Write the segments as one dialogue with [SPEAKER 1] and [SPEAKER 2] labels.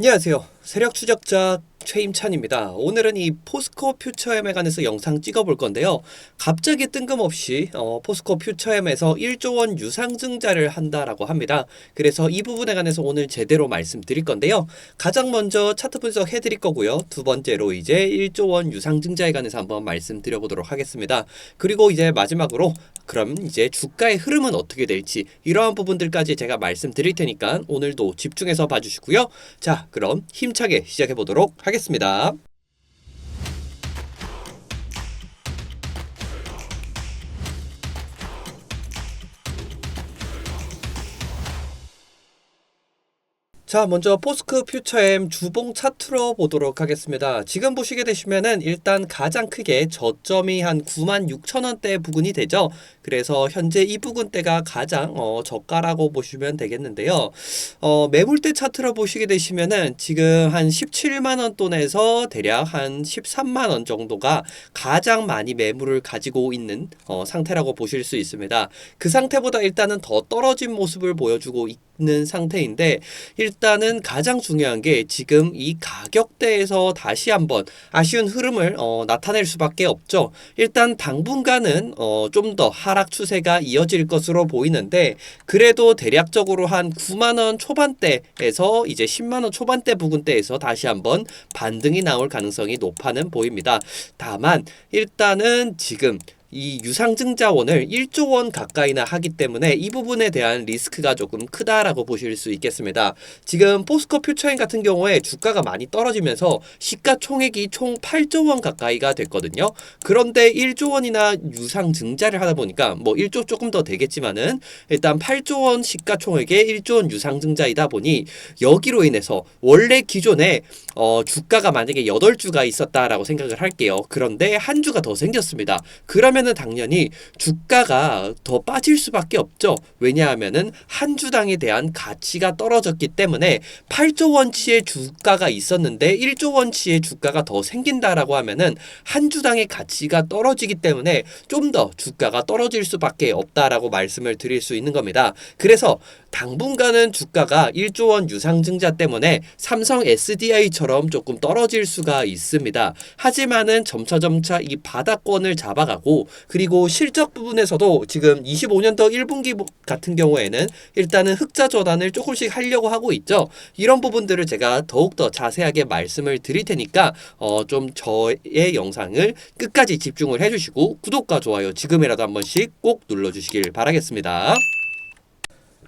[SPEAKER 1] 안녕하세요. 세력 추적자 최임찬입니다. 오늘은 이 포스코 퓨처엠에 관해서 영상 찍어볼 건데요. 갑자기 뜬금없이 어, 포스코 퓨처엠에서 1조 원 유상증자를 한다라고 합니다. 그래서 이 부분에 관해서 오늘 제대로 말씀드릴 건데요. 가장 먼저 차트 분석 해드릴 거고요. 두 번째로 이제 1조 원 유상증자에 관해서 한번 말씀드려보도록 하겠습니다. 그리고 이제 마지막으로 그럼 이제 주가의 흐름은 어떻게 될지 이러한 부분들까지 제가 말씀드릴 테니까 오늘도 집중해서 봐주시고요. 자, 그럼 힘차게 시작해 보도록 하겠습니다. 하겠습니다. 자, 먼저 포스크 퓨처엠 주봉 차트로 보도록 하겠습니다. 지금 보시게 되시면은 일단 가장 크게 저점이 한 9만 6천 원대 부근이 되죠. 그래서 현재 이 부근대가 가장 어, 저가라고 보시면 되겠는데요. 어, 매물대 차트로 보시게 되시면은 지금 한 17만 원 돈에서 대략 한 13만 원 정도가 가장 많이 매물을 가지고 있는 어, 상태라고 보실 수 있습니다. 그 상태보다 일단은 더 떨어진 모습을 보여주고 있 는 상태인데 일단은 가장 중요한 게 지금 이 가격대에서 다시 한번 아쉬운 흐름을 어, 나타낼 수밖에 없죠. 일단 당분간은 어, 좀 더 하락 추세가 이어질 것으로 보이는데 그래도 대략적으로 한 9만 원 초반대에서 이제 10만 원 초반대 부근대에서 다시 한번 반등이 나올 가능성이 높아는 보입니다. 다만 일단은 지금 이 유상증자원을 1조 원 가까이나 하기 때문에 이 부분에 대한 리스크가 조금 크다라고 보실 수 있겠습니다. 지금 포스코 퓨처인 같은 경우에 주가가 많이 떨어지면서 시가총액이 총 8조 원 가까이가 됐거든요. 그런데 1조 원이나 유상증자를 하다 보니까 뭐 1조 조금 더 되겠지만은 일단 8조 원 시가총액에 1조 원 유상증자이다 보니 여기로 인해서 원래 기존에 어 주가가 만약에 8주가 있었다라고 생각을 할게요. 그런데 한 주가 더 생겼습니다. 그러면 은 당연히 주가가 더 빠질 수밖에 없죠. 왜냐하면은 한 주당에 대한 가치가 떨어졌기 때문에 8조 원치의 주가가 있었는데 1조 원치의 주가가 더 생긴다라고 하면은 한 주당의 가치가 떨어지기 때문에 좀 더 주가가 떨어질 수밖에 없다라고 말씀을 드릴 수 있는 겁니다. 그래서 당분간은 주가가 1조 원 유상 증자 때문에 삼성 SDI처럼 조금 떨어질 수가 있습니다. 하지만은 점차점차 이 바닥권을 잡아가고 그리고 실적 부분에서도 지금 25년도 1분기 같은 경우에는 일단은 흑자 전환을 조금씩 하려고 하고 있죠. 이런 부분들을 제가 더욱더 자세하게 말씀을 드릴 테니까 어, 좀 저의 영상을 끝까지 집중을 해주시고 구독과 좋아요 지금이라도 한 번씩 꼭 눌러주시길 바라겠습니다.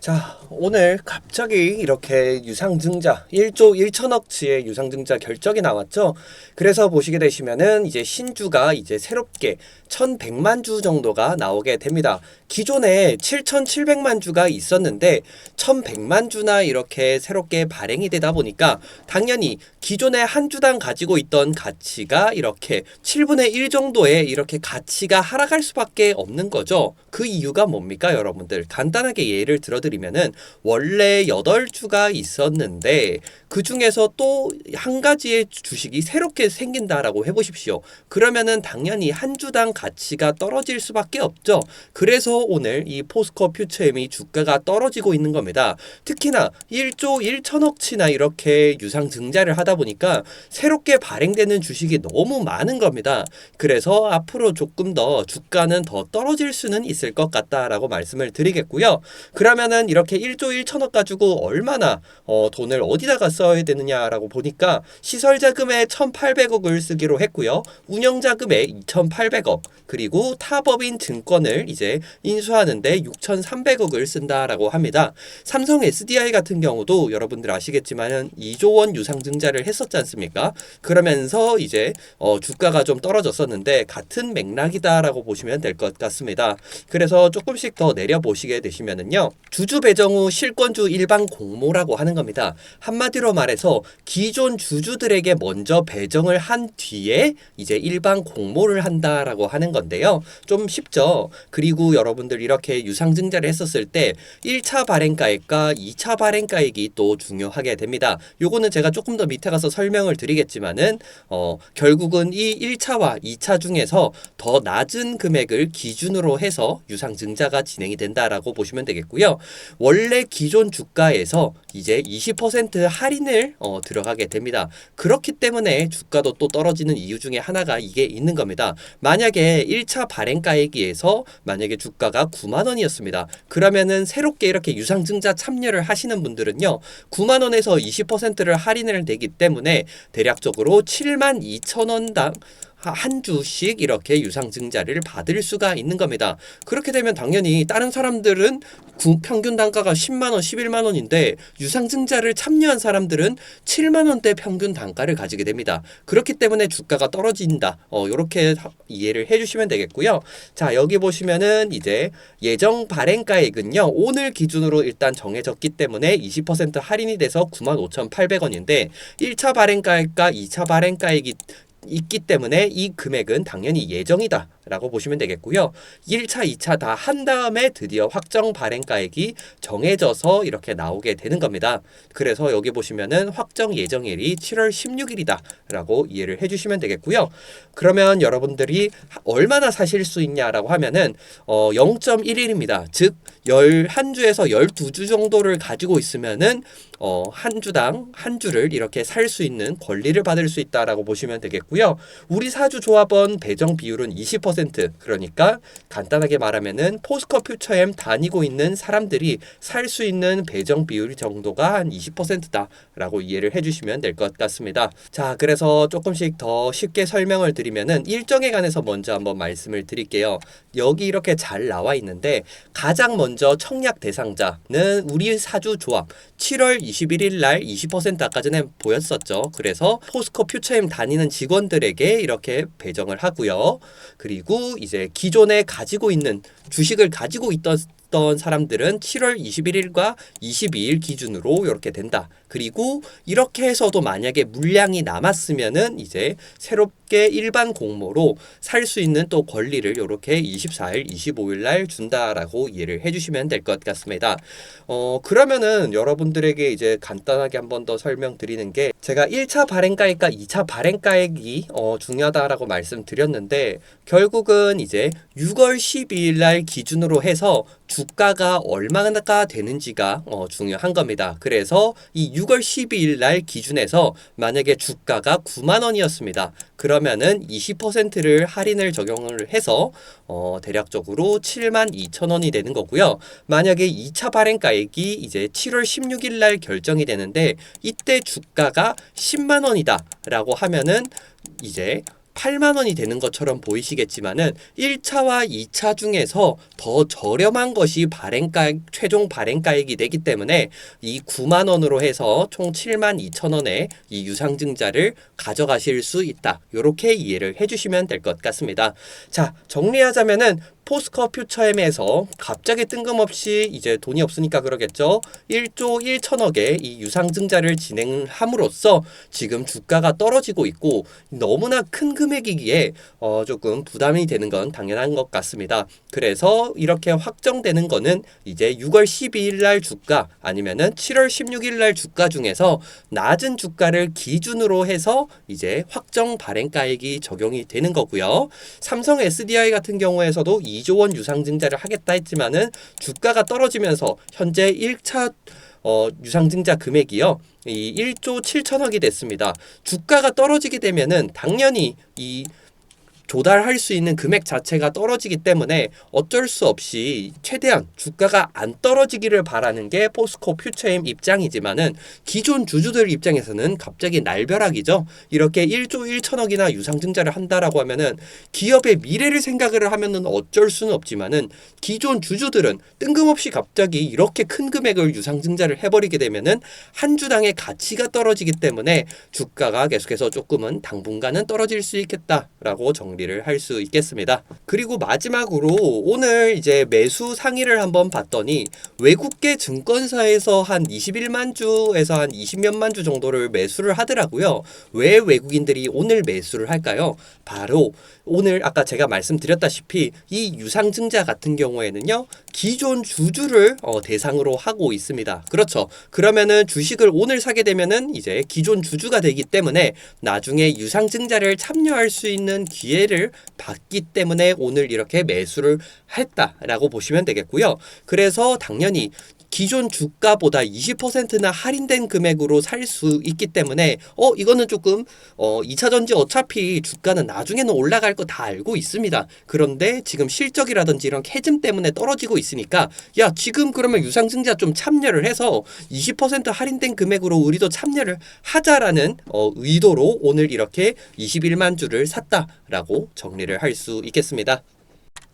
[SPEAKER 1] 자, 오늘 갑자기 이렇게 유상증자 1조 1천억치의 유상증자 결정이 나왔죠. 그래서 보시게 되시면은 이제 신주가 이제 새롭게 1,100만 주 정도가 나오게 됩니다. 기존에 7,700만 주가 있었는데 1,100만 주나 이렇게 새롭게 발행이 되다 보니까 당연히 기존에 한 주당 가지고 있던 가치가 이렇게 7분의 1 정도의 이렇게 가치가 하락할 수밖에 없는 거죠. 그 이유가 뭡니까, 여러분들? 간단하게 예를 들어드 리면은 원래 8주가 있었는데 그 중에서 또 한 가지의 주식이 새롭게 생긴다라고 해보십시오. 그러면은 당연히 한 주당 가치가 떨어질 수밖에 없죠. 그래서 오늘 이 포스코 퓨처엠이 주가가 떨어지고 있는 겁니다. 특히나 1조 1천억치나 이렇게 유상 증자를 하다 보니까 새롭게 발행되는 주식이 너무 많은 겁니다. 그래서 앞으로 조금 더 주가는 더 떨어질 수는 있을 것 같다라고 말씀을 드리겠고요. 그러면은 이렇게 1조 1천억 가지고 얼마나 어, 돈을 어디다가 써야 되느냐라고 보니까 시설 자금에 1,800억을 쓰기로 했고요. 운영 자금에 2,800억 그리고 타법인 증권을 이제 인수하는데 6,300억을 쓴다라고 합니다. 삼성 SDI 같은 경우도 여러분들 아시겠지만은 2조 원 유상 증자를 했었지 않습니까? 그러면서 이제 어, 주가가 좀 떨어졌었는데 같은 맥락이다라고 보시면 될 것 같습니다. 그래서 조금씩 더 내려 보시게 되시면은요. 주주 배정 후 실권주 일반 공모라고 하는 겁니다. 한마디로 말해서 기존 주주들에게 먼저 배정을 한 뒤에 이제 일반 공모를 한다라고 하는 건데요. 좀 쉽죠. 그리고 여러분들 이렇게 유상증자를 했었을 때 1차 발행가액과 2차 발행가액이 또 중요하게 됩니다. 요거는 제가 조금 더 밑에 가서 설명을 드리겠지만은 어, 결국은 이 1차와 2차 중에서 더 낮은 금액을 기준으로 해서 유상증자가 진행이 된다라고 보시면 되겠고요. 원래 기존 주가에서 이제 20% 할인을 어, 들어가게 됩니다. 그렇기 때문에 주가도 또 떨어지는 이유 중에 하나가 이게 있는 겁니다. 만약에 1차 발행가액에서 만약에 주가가 9만 원이었습니다. 그러면은 새롭게 이렇게 유상증자 참여를 하시는 분들은요. 9만 원에서 20%를 할인을 되기 때문에 대략적으로 7만 2천 원당 한 주씩 이렇게 유상증자를 받을 수가 있는 겁니다. 그렇게 되면 당연히 다른 사람들은 평균 단가가 10만 원, 11만 원인데 유상증자를 참여한 사람들은 7만 원대 평균 단가를 가지게 됩니다. 그렇기 때문에 주가가 떨어진다. 어, 이렇게 이해를 해주시면 되겠고요. 자 여기 보시면은 이제 예정 발행가액은요 오늘 기준으로 일단 정해졌기 때문에 20% 할인이 돼서 95,800원인데 1차 발행가액과 2차 발행가액이 있기 때문에 이 금액은 당연히 예정이다 라고 보시면 되겠고요. 1차, 2차 다 한 다음에 드디어 확정 발행가액이 정해져서 이렇게 나오게 되는 겁니다. 그래서 여기 보시면은 확정 예정일이 7월 16일이다 라고 이해를 해주시면 되겠고요. 그러면 여러분들이 얼마나 사실 수 있냐라고 하면은 어 0.11입니다. 즉 11주에서 12주 정도를 가지고 있으면은 어, 한 주당 한 주를 이렇게 살 수 있는 권리를 받을 수 있다라고 보시면 되겠고요. 우리 사주 조합원 배정 비율은 20% 그러니까 간단하게 말하면은 포스코 퓨처엠 다니고 있는 사람들이 살 수 있는 배정 비율 정도가 한 20%다라고 이해를 해주시면 될 것 같습니다. 자, 그래서 조금씩 더 쉽게 설명을 드리면은 일정에 관해서 먼저 한번 말씀을 드릴게요. 여기 이렇게 잘 나와 있는데 가장 먼저 청약 대상자는 우리 사주 조합 7월 21일 날 20% 아까 전에 보였었죠. 그래서 포스코 퓨처엠 다니는 직원들에게 이렇게 배정을 하고요. 그리고 이제 기존에 가지고 있는 주식을 가지고 있던 던 사람들은 7월 21일과 22일 기준으로 이렇게 된다. 그리고 이렇게 해서도 만약에 물량이 남았으면은 이제 새롭게 일반 공모로 살 수 있는 또 권리를 이렇게 24일, 25일 날 준다라고 이해를 해주시면 될 것 같습니다. 어 그러면은 여러분들에게 이제 간단하게 한 번 더 설명드리는 게 제가 1차 발행가액과 2차 발행가액이 어 중요하다라고 말씀드렸는데 결국은 이제 6월 12일 날 기준으로 해서 주 가가 얼마가 되는지가 어, 중요한 겁니다. 그래서 이 6월 12일 날 기준에서 만약에 주가가 9만 원이었습니다. 그러면은 20%를 할인을 적용을 해서 어, 대략적으로 7만 2천 원이 되는 거고요. 만약에 2차 발행가액이 이제 7월 16일 날 결정이 되는데 이때 주가가 10만 원이다라고 하면은 이제 8만 원이 되는 것처럼 보이시겠지만은 1차와 2차 중에서 더 저렴한 것이 발행가 최종 발행가액이 되기 때문에 이 9만 원으로 해서 총 7만 2천 원의 이 유상증자를 가져가실 수 있다. 이렇게 이해를 해주시면 될 것 같습니다. 자 정리하자면은 포스코 퓨처엠에서 갑자기 뜬금없이 이제 돈이 없으니까 그러겠죠. 1조 1천억의 이 유상증자를 진행함으로써 지금 주가가 떨어지고 있고 너무나 큰 금액이기에 어 조금 부담이 되는 건 당연한 것 같습니다. 그래서 이렇게 확정되는 거는 이제 6월 12일 날 주가 아니면은 7월 16일 날 주가 중에서 낮은 주가를 기준으로 해서 이제 확정 발행가액이 적용이 되는 거고요. 삼성 SDI 같은 경우에서도 2조 원 유상증자를 하겠다 했지만은 주가가 떨어지면서 현재 1차 어, 유상증자 금액이요. 이 1조 7천억이 됐습니다. 주가가 떨어지게 되면은 당연히 이 조달할 수 있는 금액 자체가 떨어지기 때문에 어쩔 수 없이 최대한 주가가 안 떨어지기를 바라는 게 포스코 퓨처엠 입장이지만은 기존 주주들 입장에서는 갑자기 날벼락이죠. 이렇게 1조 1천억이나 유상증자를 한다라고 하면은 기업의 미래를 생각을 하면은 어쩔 수는 없지만은 기존 주주들은 뜬금없이 갑자기 이렇게 큰 금액을 유상증자를 해버리게 되면은 한 주당의 가치가 떨어지기 때문에 주가가 계속해서 조금은 당분간은 떨어질 수 있겠다라고 정리. 정리를 할 수 있겠습니다. 그리고 마지막으로 오늘 이제 매수 상위를 한번 봤더니 외국계 증권사에서 한 21만 주에서 한 20몇만 주 정도를 매수를 하더라고요. 왜 외국인들이 오늘 매수를 할까요? 바로 오늘 아까 제가 말씀드렸다시피 이 유상증자 같은 경우에는요. 기존 주주를 어, 대상으로 하고 있습니다. 그렇죠. 그러면은 주식을 오늘 사게 되면은 이제 기존 주주가 되기 때문에 나중에 유상증자를 참여할 수 있는 기회를 받기 때문에 오늘 이렇게 매수를 했다라고 보시면 되겠고요. 그래서 당연히 기존 주가보다 20%나 할인된 금액으로 살 수 있기 때문에 어 이거는 조금 어 2차 전지 어차피 주가는 나중에는 올라갈 거 다 알고 있습니다. 그런데 지금 실적이라든지 이런 캐즘 때문에 떨어지고 있으니까 야 지금 그러면 유상증자 좀 참여를 해서 20% 할인된 금액으로 우리도 참여를 하자라는 어, 의도로 오늘 이렇게 21만 주를 샀다라고 정리를 할 수 있겠습니다.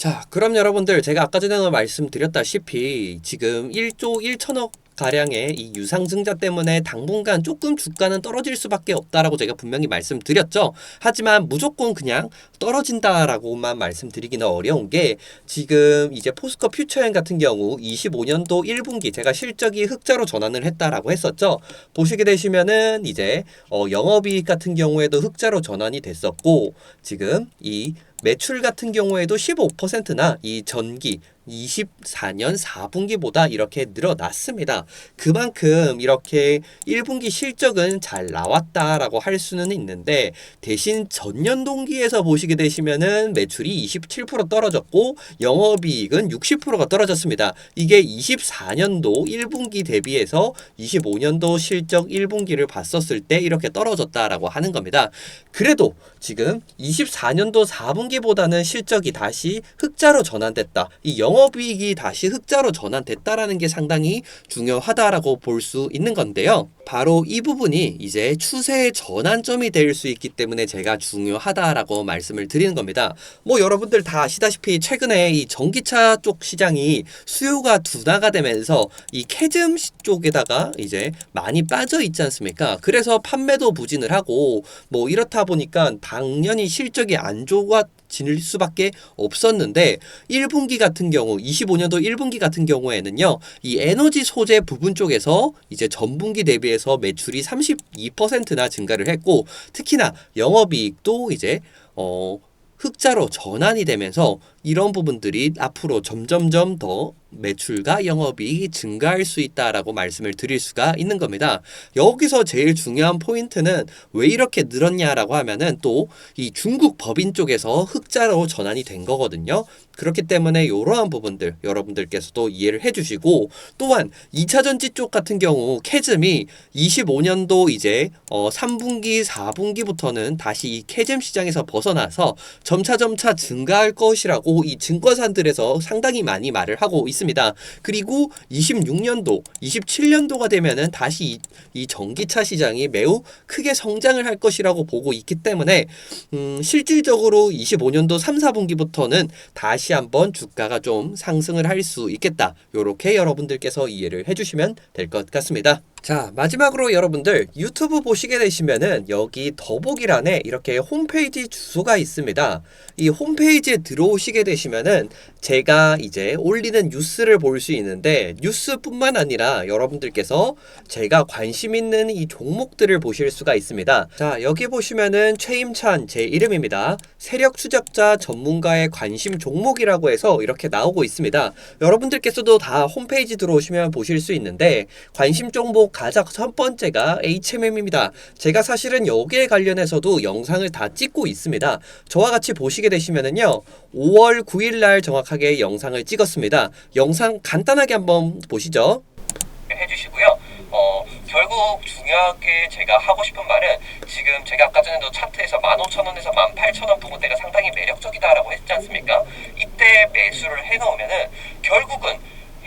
[SPEAKER 1] 자, 그럼 여러분들 제가 아까 전에 말씀드렸다시피 지금 1조 1천억 가량의 이 유상 증자 때문에 당분간 조금 주가는 떨어질 수밖에 없다라고 제가 분명히 말씀드렸죠. 하지만 무조건 그냥 떨어진다라고만 말씀드리기는 어려운 게 지금 이제 포스코 퓨처엔 같은 경우 25년도 1분기 제가 실적이 흑자로 전환을 했다라고 했었죠. 보시게 되시면은 이제 어 영업이익 같은 경우에도 흑자로 전환이 됐었고 지금 이 매출 같은 경우에도 15%나 이 전기 24년 4분기보다 이렇게 늘어났습니다. 그만큼 이렇게 1분기 실적은 잘 나왔다라고 할 수는 있는데 대신 전년 동기에서 보시게 되시면은 매출이 27% 떨어졌고 영업이익은 60%가 떨어졌습니다. 이게 24년도 1분기 대비해서 25년도 실적 1분기를 봤었을 때 이렇게 떨어졌다라고 하는 겁니다. 그래도 지금 24년도 4분기보다는 실적이 다시 흑자로 전환됐다. 이 영업 영업이익이 다시 흑자로 전환됐다라는 게 상당히 중요하다라고 볼 수 있는 건데요. 바로 이 부분이 이제 추세의 전환점이 될 수 있기 때문에 제가 중요하다라고 말씀을 드리는 겁니다. 뭐 여러분들 다 아시다시피 최근에 이 전기차 쪽 시장이 수요가 둔화가 되면서 이 캐즘 쪽에다가 이제 많이 빠져 있지 않습니까? 그래서 판매도 부진을 하고 뭐 이렇다 보니까 당연히 실적이 안 좋아 지닐 수밖에 없었는데 1분기 같은 경우 25년도 1분기 같은 경우에는요. 이 에너지 소재 부분 쪽에서 이제 전분기 대비해서 매출이 32%나 증가를 했고 특히나 영업이익도 이제 어 흑자로 전환이 되면서 이런 부분들이 앞으로 점점점 더 매출과 영업이익이 증가할 수 있다라고 말씀을 드릴 수가 있는 겁니다. 여기서 제일 중요한 포인트는 왜 이렇게 늘었냐라고 하면은 또 이 중국 법인 쪽에서 흑자로 전환이 된 거거든요. 그렇기 때문에 이러한 부분들 여러분들께서도 이해를 해주시고 또한 2차 전지 쪽 같은 경우 캐즘이 25년도 이제 어 3분기 4분기부터는 다시 이 캐즘 시장에서 벗어나서 점차 점차 증가할 것이라고 이 증권사들에서 상당히 많이 말을 하고 있습니다. 그리고 26년도 27년도가 되면은 다시 이, 이 전기차 시장이 매우 크게 성장을 할 것이라고 보고 있기 때문에 음 실질적으로 25년도 3, 4분기부터는 다시 다시 한번 주가가 좀 상승을 할 수 있겠다. 이렇게 여러분들께서 이해를 해주시면 될 것 같습니다. 자, 마지막으로 여러분들 유튜브 보시게 되시면은 여기 더보기란에 이렇게 홈페이지 주소가 있습니다. 이 홈페이지에 들어오시게 되시면은 제가 이제 올리는 뉴스를 볼 수 있는데 뉴스뿐만 아니라 여러분들께서 제가 관심 있는 이 종목들을 보실 수가 있습니다. 자, 여기 보시면은 최임찬 제 이름입니다. 세력 추적자 전문가의 관심 종목이라고 해서 이렇게 나오고 있습니다. 여러분들께서도 다 홈페이지 들어오시면 보실 수 있는데 관심 종목 가장 첫 번째가 HMM입니다. 제가 사실은 여기에 관련해서도 영상을 다 찍고 있습니다. 저와 같이 보시게 되시면은요. 5월 9일 날 정확하게 영상을 찍었습니다. 영상 간단하게 한번 보시죠.
[SPEAKER 2] 해주시고요. 어, 결국 중요하게 제가 하고 싶은 말은 지금 제가 아까 전에도 차트에서 15,000원에서 18,000원 부분대가 상당히 매력적이다라고 했지 않습니까? 이때 매수를 해놓으면은 결국은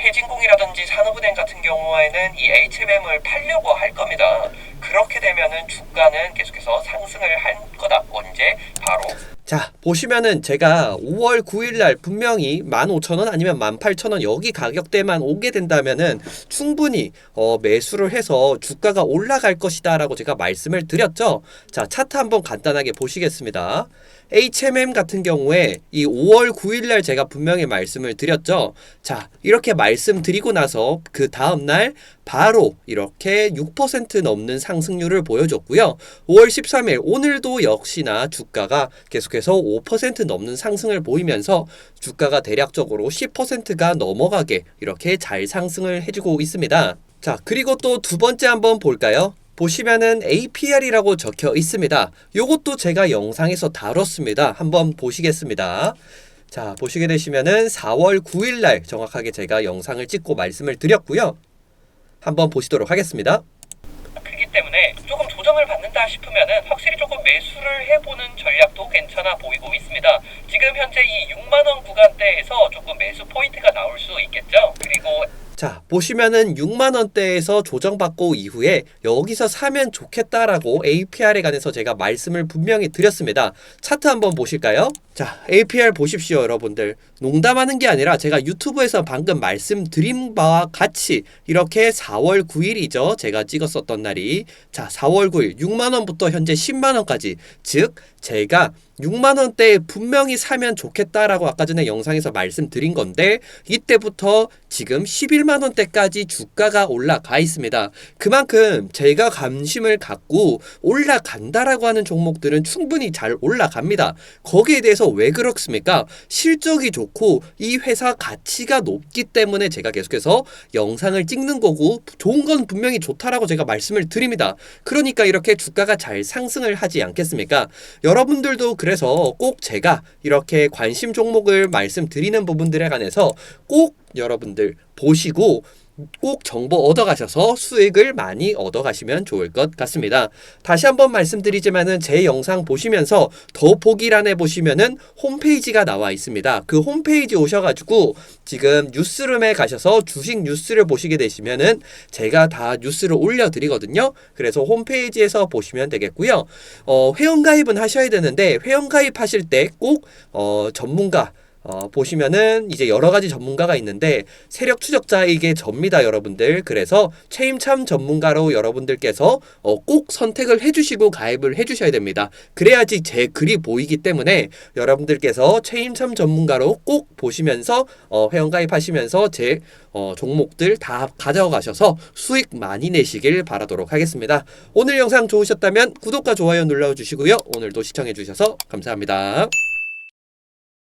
[SPEAKER 2] 해진공이라든지 산업은행 같은 경우에는 이 HMM을 팔려고 할 겁니다. 그렇게 되면은 주가는 계속해서 상승을 할 거다. 언제? 바로
[SPEAKER 1] 자, 보시면은 제가 5월 9일 날 분명히 15,000원 아니면 18,000원 여기 가격대만 오게 된다면은 충분히 어, 매수를 해서 주가가 올라갈 것이다 라고 제가 말씀을 드렸죠. 자, 차트 한번 간단하게 보시겠습니다. HMM 같은 경우에 이 5월 9일 날 제가 분명히 말씀을 드렸죠. 자, 이렇게 말씀드리고 나서 그 다음 날 바로 이렇게 6% 넘는 상승률을 보여줬고요. 5월 13일 오늘도 역시나 주가가 계속해서 5% 넘는 상승을 보이면서 주가가 대략적으로 10%가 넘어가게 이렇게 잘 상승을 해주고 있습니다. 자, 그리고 또 두 번째 한번 볼까요? 보시면은 APR이라고 적혀 있습니다. 요것도 제가 영상에서 다뤘습니다. 한번 보시겠습니다. 자, 보시게 되시면은 4월 9일 날 정확하게 제가 영상을 찍고 말씀을 드렸고요. 한번 보시도록 하겠습니다.
[SPEAKER 2] 때문에 조금 조정을 받는다 싶으면은 확실히 조금 매수를 해보는 전략도 괜찮아 보이고 있습니다. 지금 현재 이 6만 원 구간대에서 조금 매수 포인트가 나올 수 있겠죠. 그리고
[SPEAKER 1] 자, 보시면은 6만 원대에서 조정받고 이후에 여기서 사면 좋겠다라고 APR에 관해서 제가 말씀을 분명히 드렸습니다. 차트 한번 보실까요? 자, APR 보십시오, 여러분들. 농담하는 게 아니라 제가 유튜브에서 방금 말씀드린 바와 같이 이렇게 4월 9일이죠. 제가 찍었었던 날이. 자, 4월 9일 6만 원부터 현재 10만 원까지. 즉, 제가 6만 원대에 분명히 사면 좋겠다라고 아까 전에 영상에서 말씀드린 건데 이때부터 지금 11만 원대까지 주가가 올라가 있습니다. 그만큼 제가 관심을 갖고 올라간다라고 하는 종목들은 충분히 잘 올라갑니다. 거기에 대해서 왜 그렇습니까? 실적이 좋고 이 회사 가치가 높기 때문에 제가 계속해서 영상을 찍는 거고 좋은 건 분명히 좋다라고 제가 말씀을 드립니다. 그러니까 이렇게 주가가 잘 상승을 하지 않겠습니까? 여러분들도 그래서 꼭 제가 이렇게 관심 종목을 말씀드리는 부분들에 관해서 꼭 여러분들 보시고 꼭 정보 얻어가셔서 수익을 많이 얻어가시면 좋을 것 같습니다. 다시 한번 말씀드리지만은 제 영상 보시면서 더 보기란에 보시면은 홈페이지가 나와 있습니다. 그 홈페이지 오셔가지고 지금 뉴스룸에 가셔서 주식 뉴스를 보시게 되시면은 제가 다 뉴스를 올려드리거든요. 그래서 홈페이지에서 보시면 되겠고요. 어, 회원가입은 하셔야 되는데 회원가입하실 때 꼭 어, 전문가 어, 보시면은 이제 여러 가지 전문가가 있는데 세력 추적자이게 접니다, 여러분들. 그래서 체임참 전문가로 여러분들께서 어, 꼭 선택을 해주시고 가입을 해주셔야 됩니다. 그래야지 제 글이 보이기 때문에 여러분들께서 체임참 전문가로 꼭 보시면서 어, 회원 가입하시면서 제 어, 종목들 다 가져가셔서 수익 많이 내시길 바라도록 하겠습니다. 오늘 영상 좋으셨다면 구독과 좋아요 눌러주시고요. 오늘도 시청해주셔서 감사합니다.